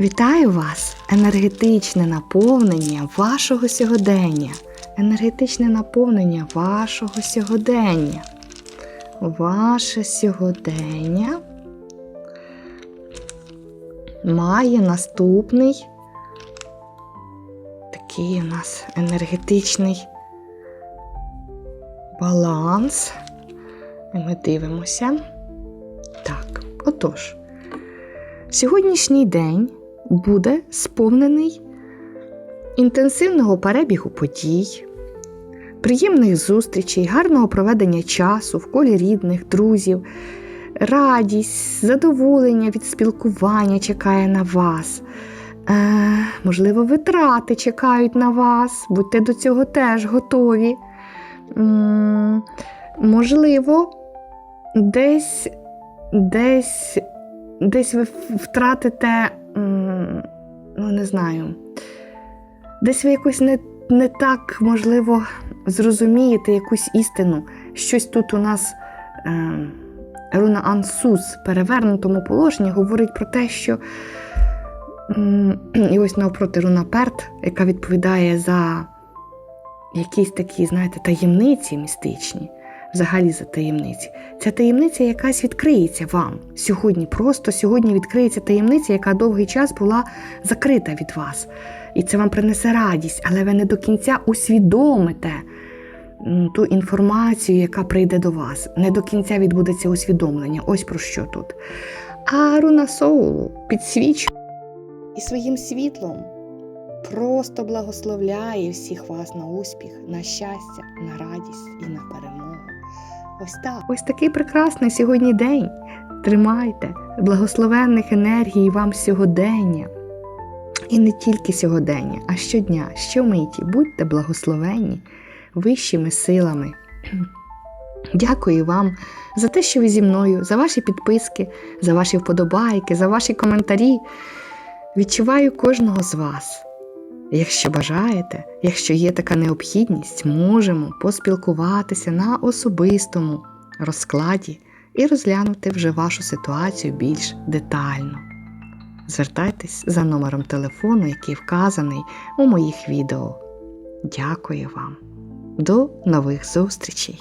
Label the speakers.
Speaker 1: Вітаю вас! Енергетичне наповнення вашого сьогодення. Енергетичне наповнення вашого сьогодення. Ваше сьогодення має наступний такий у нас енергетичний баланс. І Ми дивимося. Так, отож, сьогоднішній день буде сповнений інтенсивного перебігу подій, приємних зустрічей, гарного проведення часу в колі рідних, друзів, радість, задоволення від спілкування чекає на вас. Е, можливо, витрати чекають на вас, будьте до цього теж готові. М, можливо, десь, десь, десь ви втратите, ну не знаю, десь ви якось не, не так, можливо, зрозумієте якусь істину. Щось тут у нас. Е, Руна Ансус в перевернутому положенні говорить про те, що і ось навпроти руна Перт, яка відповідає за якісь такі, знаєте, таємниці містичні, взагалі за таємниці. Ця таємниця якась відкриється вам сьогодні. Просто сьогодні відкриється таємниця, яка довгий час була закрита від вас. І це вам принесе радість, але ви не до кінця усвідомите ту інформацію, яка прийде до вас. Не до кінця відбудеться усвідомлення. Ось про що тут. А руна Соулу підсвічує і своїм світлом просто благословляє всіх вас на успіх, на щастя, на радість і на перемогу. Ось так. Ось такий прекрасний сьогодні день. Тримайте благословенних енергій вам сьогодення. І не тільки сьогодення, а щодня, щомиті. Будьте благословенні вищими силами. Дякую вам за те, що ви зі мною, за ваші підписки, за ваші вподобайки, за ваші коментарі. Відчуваю кожного з вас. Якщо бажаєте, якщо є така необхідність, можемо поспілкуватися на особистому розкладі і розглянути вже вашу ситуацію більш детально. Звертайтесь за номером телефону, який вказаний у моїх відео. Дякую вам. До нових зустрічей!